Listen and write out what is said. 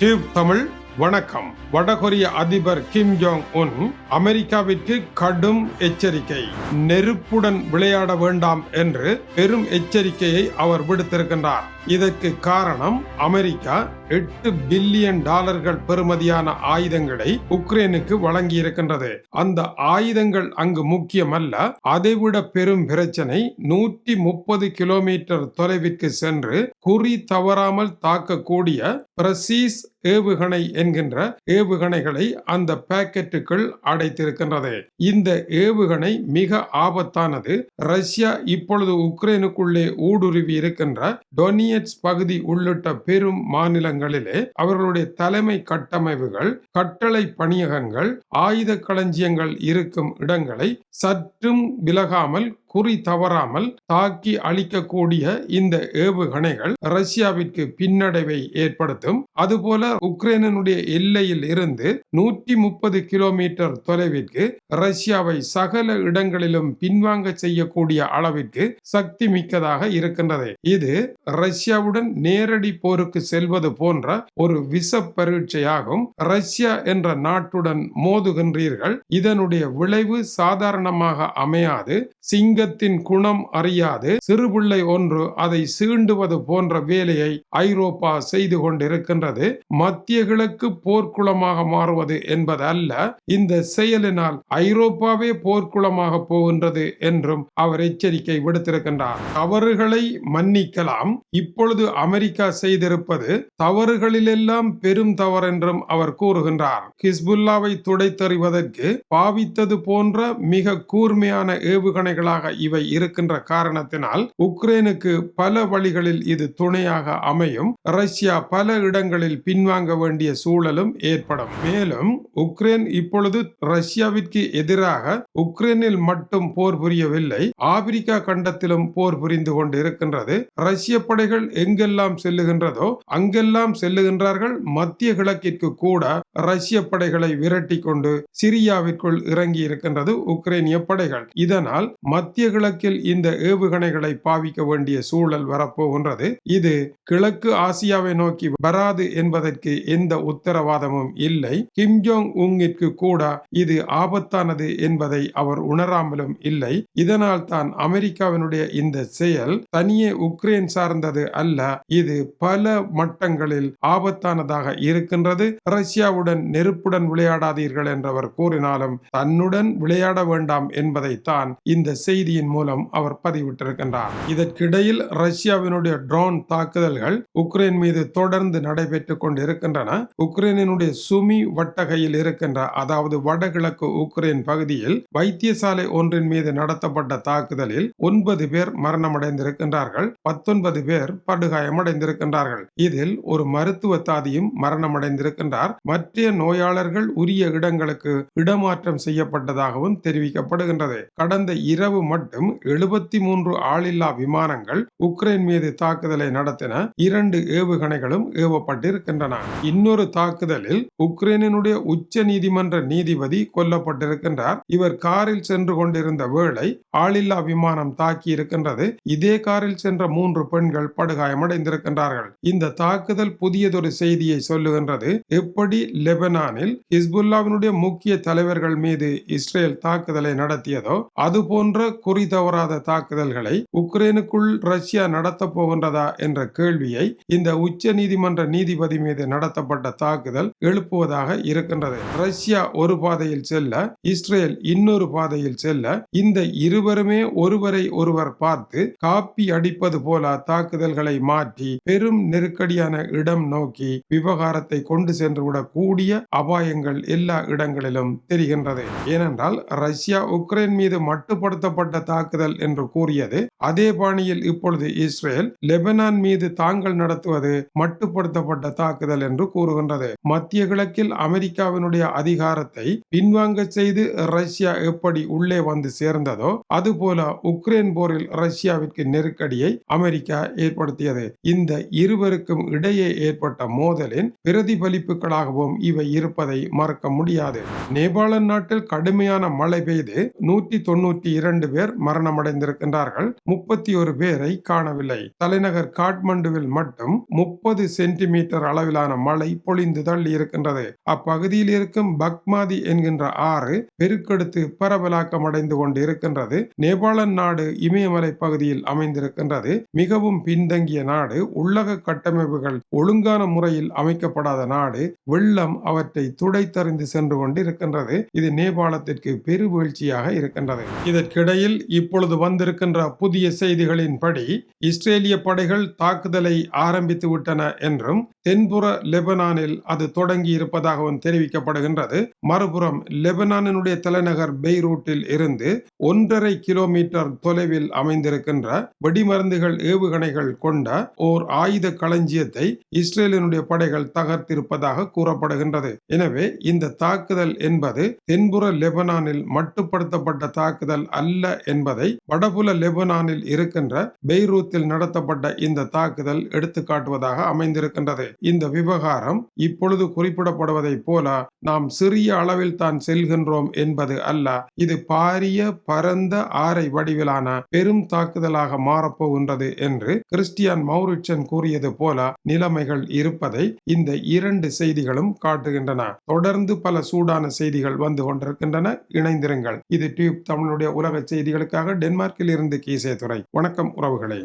Tube Tamil வணக்கம். வடகொரிய அதிபர் கிம் ஜோங் உன் அமெரிக்காவிற்கு கடும் எச்சரிக்கை. நெருப்புடன் விளையாட வேண்டாம் என்று பெரும் எச்சரிக்கையை அவர் விடுத்திருக்கின்றார். இதற்கு காரணம் அமெரிக்கா எட்டு பில்லியன் டாலர்கள் பெறுமதியான ஆயுதங்களை உக்ரைனுக்கு வழங்கி இருக்கின்றது அந்த ஆயுதங்கள் அங்கு முக்கியமல்ல அதைவிட பெரும் பிரச்சனை நூற்றி முப்பது கிலோமீட்டர் தொலைவிற்கு சென்று குறி தவறாமல் தாக்கக்கூடிய பிரசீஸ் ஏவுகணை என்கின்ற ஏவுகணைகளை அந்த பாக்கெட்டுக்குள் அடைத்திருக்கின்றது. இந்த ஏவுகணை மிக ஆபத்தானது. ரஷ்யா இப்பொழுது உக்ரைனுக்குள்ளே ஊடுருவி இருக்கின்ற டொனியட்ஸ் பகுதி உள்ளிட்ட பெரும் மாநிலங்களிலே அவர்களுடைய தலைமை கட்டமைப்புகள் கட்டளை பணியகங்கள் ஆயுத களஞ்சியங்கள் இருக்கும் இடங்களை சற்றும் விலகாமல் குறி தவறாமல் தாக்கி அழிக்கக்கூடிய இந்த ஏவுகணைகள் ரஷ்யாவிற்கு பின்னடைவை ஏற்படுத்தும். அதுபோல உக்ரைனுடைய எல்லையில் இருந்து நூற்றி முப்பது கிலோமீட்டர் தொலைவிற்கு ரஷ்யாவை சகல இடங்களிலும் பின்வாங்க செய்யக்கூடிய அளவிற்கு சக்தி மிக்கதாக இருக்கின்றது. இது ரஷ்யாவுடன் நேரடி போருக்கு செல்வது போன்ற ஒரு விச பரீட்சையாகும். ரஷ்யா என்ற நாட்டுடன் மோதுகின்றீர்கள். இதனுடைய விளைவு சாதாரணமாக அமையாது. சிங்க சிங்கத்தின் குணம் அறியாது. சிறுபிள்ளை ஒன்று அதை சீண்டுவது போன்ற வேலையை ஐரோப்பா செய்து கொண்டிருக்கின்றது. மத்திய கிழக்கு போர்க்குளமாக மாறுவது என்பதல்ல. இந்த செயலினால் ஐரோப்பாவே போர்க்குளமாக போகின்றது என்றும் அவர் எச்சரிக்கை விடுத்திருக்கின்றார். தவறுகளை மன்னிக்கலாம். இப்பொழுது அமெரிக்கா செய்திருப்பது தவறுகளிலெல்லாம் பெரும் தவறென்றும் அவர் கூறுகின்றார். ஹிஸ்புல்லாவை துடைத்தறிவதற்கு பாவித்தது போன்ற மிக கூர்மையான ஏவுகணைகளாக இவை இருக்கின்ற காரணத்தினால் உக்ரைனுக்கு பல வழிகளில் இது துணையாக அமையும். ரஷ்யா பல இடங்களில் பின்வாங்க வேண்டிய சூழலும் ஏற்படும். மேலும் உக்ரைன் இப்பொழுது ரஷ்யாவிற்கு எதிராக உக்ரைனில் மட்டும் போர் புரியவில்லை. ஆப்பிரிக்கா கண்டத்திலும் போர் புரிந்து கொண்டு இருக்கின்றது ரஷ்ய படைகள் எங்கெல்லாம் செல்லுகின்றதோ அங்கெல்லாம் செல்லுகின்றார்கள். மத்திய கிழக்கிற்கு கூட ரஷ்ய படைகளை விரட்டி கொண்டு சிரியாவிற்குள் இறங்கி இருக்கின்றது உக்ரைனிய படைகள். இதனால் மத்திய கிழக்கில் இந்த ஏவுகணைகளை பாவிக்க வேண்டிய சூழல் வரப்போகின்றது. இது கிழக்கு ஆசியாவை நோக்கி வராது என்பதற்கு எந்த உத்தரவாதமும் இல்லை. கிம் ஜோங் உங்கிற்கு கூட இது ஆபத்தானது என்பதை அவர் உணராமலும் இல்லை. இதனால் தான் அமெரிக்காவினுடைய இந்த செயல் தனியே உக்ரைன் சார்ந்தது அல்ல. இது பல மட்டங்களில் ஆபத்தானதாக இருக்கின்றது. ரஷ்யாவுடன் நெருப்புடன் விளையாடாதீர்கள் என்றவர் கூறினாலும் தன்னுடன் விளையாட வேண்டாம் என்பதை தான் இந்த செய்தியின் மூலம் அவர் பதிவிட்டிருக்கின்றார். இதற்கிடையில் ரஷ்யாவினுடைய ட்ரோன் தாக்குதல்கள் உக்ரைன் மீது தொடர்ந்து நடைபெற்றுக் கொண்டிருக்கின்றன. உக்ரைனினுடைய சுமி வட்டகையில் இருக்கின்ற அதாவது வடகிழக்கு உக்ரைன் பகுதியில் வைத்தியசாலை ஒன்றின் மீது நடத்தப்பட்ட தாக்குதலில் ஒன்பது பேர் மரணமடைந்திருக்கின்றார்கள். பத்தொன்பது பேர் படுகாயமடைந்திருக்கின்றார்கள். இதில் ஒரு மருத்துவ தாதியும் மரணமடைந்திருக்கின்றார். மற்ற நோயாளர்கள் உரிய இடங்களுக்கு இடமாற்றம் செய்யப்பட்டதாகவும் தெரிவிக்கப்படுகின்றது. கடந்த இரவு மட்டும் மட்டும் எழுபத்தி மூன்று ஆளில்லா விமானங்கள் உக்ரைன் மீது தாக்குதலை நடத்தின இரண்டு ஏவுகணைகளும் ஏவப்பட்டிருக்கின்றன. இன்னொரு தாக்குதலில் உக்ரைனினுடைய உச்ச நீதிமன்ற நீதிபதி கொல்லப்பட்டிருக்கின்றார். இவர் காரில் சென்று கொண்டிருந்த வேளை ஆளில்லா விமானம் தாக்கி இருக்கின்றது இதே காரில் சென்ற மூன்று பெண்கள் படுகாயமடைந்திருக்கின்றார்கள். இந்த தாக்குதல் புதியதொரு செய்தியை சொல்லுகின்றது. எப்படி லெபனானில் ஹிஸ்புல்லாவினுடைய முக்கிய தலைவர்கள் மீது இஸ்ரேல் தாக்குதலை நடத்தியதோ அது போன்ற குறி தவறாத தாக்குதல்களை உக்ரைனுக்குள் ரஷ்யா நடத்த போகின்றதா என்ற கேள்வியை இந்த உச்ச நீதிமன்ற நீதிபதி மீது நடத்தப்பட்ட தாக்குதல் எழுப்புவதாக இருக்கின்றது. ரஷ்யா ஒரு பாதையில் செல்ல இஸ்ரேல் இன்னொரு பாதையில் செல்ல இந்த இருவருமே ஒருவரை ஒருவர் பார்த்து காப்பி அடிப்பது போல தாக்குதல்களை மாற்றி பெரும் நெருக்கடியான இடம் நோக்கி விவகாரத்தை கொண்டு சென்றுவிடக் கூடிய அபாயங்கள் எல்லா இடங்களிலும் தெரிகின்றது. ஏனென்றால் ரஷ்யா உக்ரைன் மீது மட்டுப்படுத்தப்பட்ட தாக்குதல் என்று கூறியது. அதே பாணியில் இப்பொழுது இஸ்ரேல் லெபனான் மீது தாங்கள் நடத்துவது மட்டுப்படுத்தப்பட்ட தாக்குதல் என்று கூறுகின்றது. மத்திய கிழக்கில் அமெரிக்காவினுடைய அதிகாரத்தை பின்வாங்க செய்து ரஷ்யா எப்படி உள்ளே வந்து சேர்ந்ததோ அதுபோல உக்ரைன் போரில் ரஷ்யாவிற்கு நெருக்கடியை அமெரிக்கா ஏற்படுத்தியது. இந்த இருவருக்கும் இடையே ஏற்பட்ட மோதலின் பிரதிபலிப்புகளாகவும் இவை இருப்பதை மறக்க முடியாது. நேபாள நாட்டில் கடுமையான மழை பெய்து நூற்றி தொண்ணூற்றி இரண்டு பேர் பேர் மரணமடைந்திருக்கின்றார்கள். முப்பத்தி ஒரு பேரை காணவில்லை. தலைநகர் காட்மண்டுவில் மட்டும் முப்பது சென்டிமீட்டர் அளவிலான மழை பொழிந்து தள்ளி இருக்கின்றது. அப்பகுதியில் இருக்கும் பக்மாதி என்கின்ற ஆறு பெருக்கெடுத்து பரவலாக்கம் அடைந்து கொண்டு இருக்கின்றது நேபாள நாடு இமயமலை பகுதியில் அமைந்திருக்கின்றது. மிகவும் பின்தங்கிய நாடு உள்ளக கட்டமைப்புகள் ஒழுங்கான முறையில் அமைக்கப்படாத நாடு வெள்ளம் அவற்றை துடைத்தறிந்து சென்று கொண்டு இருக்கின்றது இது நேபாளத்திற்கு பெருவீழ்ச்சியாக இருக்கின்றது. இதற்கிடையில் இப்பொழுது வந்திருக்கின்ற புதிய செய்திகளின்படி இஸ்ரேலிய படைகள் தாக்குதலை ஆரம்பித்து விட்டன என்றும் தென்புற லெபனானில் அது தொடங்கி இருப்பதாகவும் தெரிவிக்கப்படுகின்றது. மறுபுறம் லெபனானினுடைய தலைநகர் பெய்ரூட்டில் இருந்து ஒன்றரை கிலோமீட்டர் தொலைவில் அமைந்திருக்கின்ற வெடிமருந்துகள் ஏவுகணைகள் கொண்ட ஓர் ஆயுத களஞ்சியத்தை இஸ்ரேலினுடைய படைகள் தகர்த்திருப்பதாக கூறப்படுகின்றது. எனவே இந்த தாக்குதல் என்பது தென்புற லெபனானில் மட்டுப்படுத்தப்பட்ட தாக்குதல் அல்ல என்பதை வடபுல லெபனானில் இருக்கின்ற பெய்ரூத்தில் நடத்தப்பட்ட இந்த தாக்குதல் எடுத்துக்காட்டுவதாக அமைந்திருக்கின்றது. இந்த விவகாரம் இப்பொழுது குறிப்பிடப்படுவதைப் போல நாம் சிறிய அளவில் தான் செல்கின்றோம் என்பது அல்ல. இது பாரிய பரந்த ஆரை வடிவிலான பெரும் தாக்குதலாக மாறப்போகின்றது என்று கிறிஸ்டியான் மௌரிட்சன் கூறியது போல நிலைமைகள் இருப்பதை இந்த இரண்டு செய்திகளும் காட்டுகின்றன. தொடர்ந்து பல சூடான செய்திகள் வந்து கொண்டிருக்கின்றன. இணைந்திருங்கள். இது டியூப் தமிழுடைய உலக செய்திகளுக்காக டென்மார்க்கில் இருந்து கீசே துறை வணக்கம் உறவுகளே.